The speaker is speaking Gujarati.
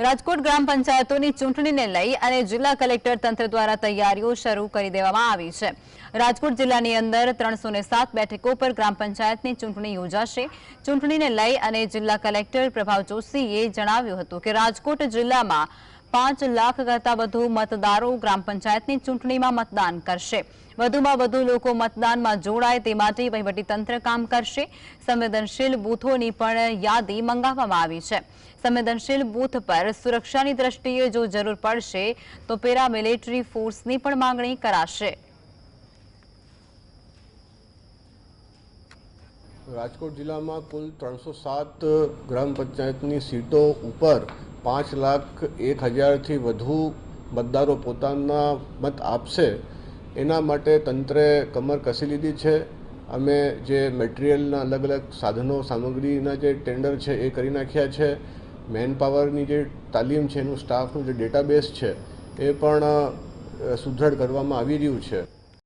રાજકોટ ગ્રામ પંચાયતોની ચૂંટણીને લઈ અને જિલ્લા કલેક્ટર તંત્ર દ્વારા તૈયારીઓ શરૂ કરી દેવામાં આવી છે. રાજકોટ જિલ્લાની અંદર ત્રણસો બેઠકો પર ગ્રામ પંચાયતની ચૂંટણી યોજાશે. ચૂંટણીને લઈ અને જિલ્લા કલેક્ટર પ્રભાવ જોશીએ જણાવ્યું હતું કે રાજકોટ જિલ્લામાં પાંચ લાખ કરતા વધુ મતદારો ગ્રામ પંચાયતની ચૂંટણીમાં મતદાન કરશે. વધુમાં વધુ લોકો મતદાનમાં જોડાય તે માટે વહીવટીતંત્ર કામ કરશે. સંવેદનશીલ બૂથોની પણ યાદી મંગાવવામાં આવી છે. સંવેદનશીલ બૂથ પર સુરક્ષાની દ્રષ્ટિએ જો જરૂર પડશે, તો પેરામિલિટરી ફોર્સની પણ માંગણી કરાશે. રાજકોટ જિલ્લામાં કુલ ત્રણસો સાત ગ્રામ પંચાયતની સીટો ઉપર પાંચ લાખ એક હજારથી વધુ મતદારો પોતાના મત આપશે. એના માટે તંત્રે કમર કસી લીધી છે. અમે જે મટીરિયલના અલગ અલગ સાધનો, સામગ્રીના જે ટેન્ડર છે એ કરી નાખ્યા છે. મેન પાવરની જે તાલીમ છે, એનું સ્ટાફનું જે ડેટાબેઝ છે, એ પણ સુદૃઢ કરવામાં આવી રહ્યું છે.